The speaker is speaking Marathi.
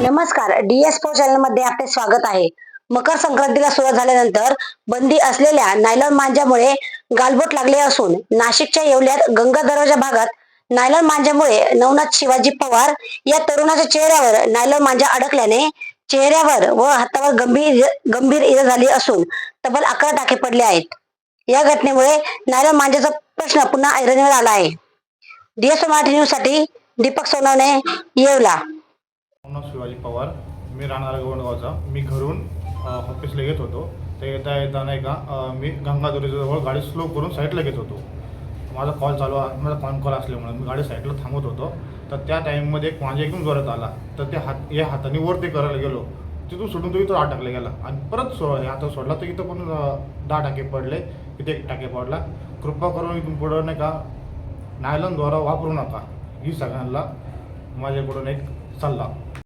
नमस्कार. डी एस फोर चॅनलमध्ये आपले स्वागत आहे. मकर संक्रांतीला सुरुवात झाल्यानंतर बंदी असलेल्या नायलॉन मांजामुळे गालबोट लागले असून नाशिकच्या येवल्यात गंगा दरवाजा भागात नायलॉन मांजामुळे नवनाथ शिवाजी पवार या तरुणाच्या चेहऱ्यावर नायलॉन मांजा अडकल्याने चेहऱ्यावर व हातावर गंभीर गंभीर इजा झाली असून तब्बल अकरा टाके पडले आहेत. या घटनेमुळे नायलॉन मांजाचा प्रश्न पुन्हा ऐरणीवर आला आहे. डीएस मराठी न्यूजसाठी दीपक सोनवणे येवला. नाव शिवाजी पवार. मी राहणार गोंडगावचा. मी घरून ऑफिसला येत होतो. ते येता येता नाही का मी गंगादुरीजवळ गाडी स्लो करून साईडला घेत होतो. माझा कॉल चालू माझा कॉन कॉल असल्यामुळे मी गाडी साईडला थांबत होतो. तर त्या टाईममध्ये एक माझ्या एकदम जोरात आला. तर ते हात या हाताने वरती करायला गेलो. तिथून सोडून तो इथं अटकला गेला. आणि परत सो हे हातात सोडला तर इथं पण दहा टाके पडले. इथे एक टाके पडला. कृपा करून इथून पुढं नाही का नायलॉनद्वारा वापरू नका. ही सगळ्यांना माझ्याकडून एक सल्ला.